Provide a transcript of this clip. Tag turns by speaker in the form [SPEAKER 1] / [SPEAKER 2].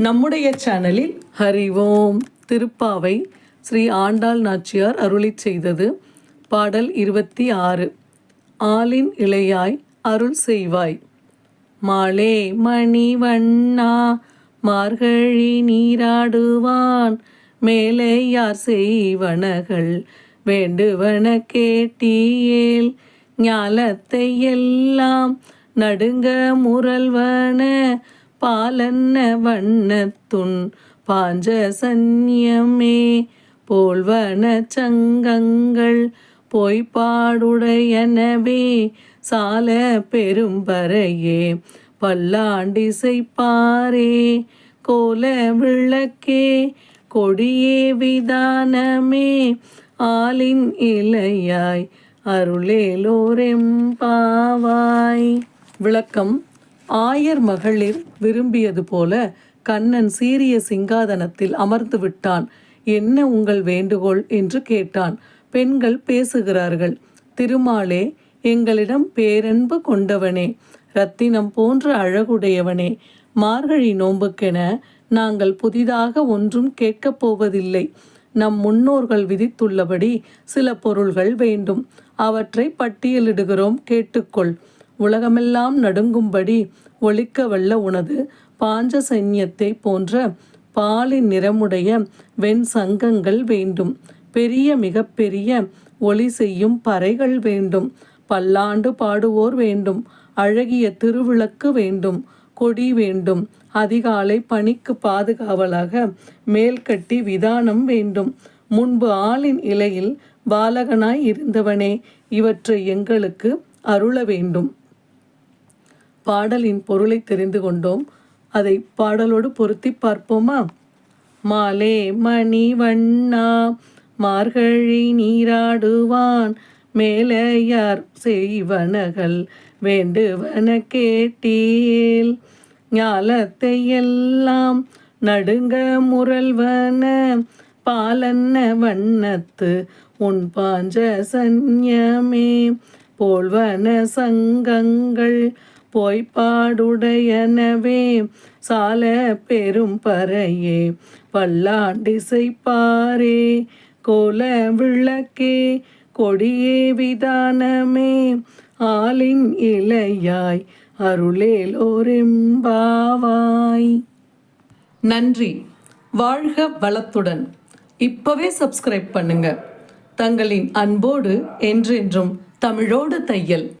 [SPEAKER 1] நம்முடைய சேனலில் ஹரிவோம் திருப்பாவை ஸ்ரீ ஆண்டாள் நாச்சியார் அருளிச் செய்தது. பாடல் இருபத்தி ஆறு. ஆளின் இளையாய் அருள் செய்வாய். மாலே மணிவண்ணா மார்கழி நீராடுவான். மேலே யார் செய்வனகள் வேண்டுவன கேட்டியேல். ஞாலத்தை எல்லாம் நடுங்க முரல்வன பாலன்ன வண்ணத்துன் பாஞ்ச சந்நியமே போல்வன சங்கங்கள் பொய்ப்பாடுடையனவே. சால பெரும்பறையே பல்லாண்டிசைப்பாரே. கோல விளக்கே கொடியே விதானமே. ஆலின் இலையாய் அருளேலோரெம்பாவாய் விளக்கம். ஆயர் மகளிர் விரும்பியது போல கண்ணன் சீரிய சிங்காதனத்தில் அமர்ந்து விட்டான். என்ன உங்கள் வேண்டுகோள்? என்று கேட்டான். பெண்கள் பேசுகிறார்கள். திருமாலே எங்களிடம் பேரன்பு கொண்டவனே ரத்தினம் போன்ற அழகுடையவனே மார்கழி நோன்புக்கென நாங்கள் புதிதாக ஒன்றும் கேட்கப் போவதில்லை. நம் முன்னோர்கள் விதித்துள்ளபடி சில பொருள்கள் வேண்டும். அவற்றை பட்டியலிடுகிறோம். கேட்டுக்கொள். உலகமெல்லாம் நடுங்கும்படி ஒழிக்க வல்ல உனது பாஞ்ச சைன்யத்தை போன்ற பாலின் நிறமுடைய வெண் சங்கங்கள் வேண்டும். பெரிய மிகப்பெரிய ஒளி செய்யும் பறைகள் வேண்டும். பல்லாண்டு பாடுவோர் வேண்டும். அழகிய திருவிளக்கு வேண்டும். கொடி வேண்டும். அதிகாலை பணிக்கு பாதுகாவலாக மேல் கட்டி விதானம் வேண்டும். முன்பு ஆளின் இலையில் பாலகனாய் இருந்தவனே இவற்றை எங்களுக்கு அருள வேண்டும். பாடலின் பொருளை தெரிந்து கொண்டோம். அதை பாடலோடு பொருத்தி பார்ப்போமா? மாலே மணி வண்ணா மார்கழி நீராடுவான் மேலையார் செய்வனகள் வேண்டுவன கேட்டீல் ஞாலத்தை எல்லாம் நடுங்க முரல்வன பாலன்ன வண்ணத்து உன் பாஞ்ச சந்யமே போல்வன சங்கங்கள் பொய்ப்பாடுடையனவே சால பெரும் பறையே பல்லாண்டிசைப்பாரே கோல விளக்கே கொடியே விதானமே ஆளின் இலையாய் அருளேலோரெம்பாவாய் நன்றி. வாழ்க வளத்துடன். இப்பவே சப்ஸ்கிரைப் பண்ணுங்க. தங்களின் அன்போடு என்றென்றும் தமிழோடு தையல்.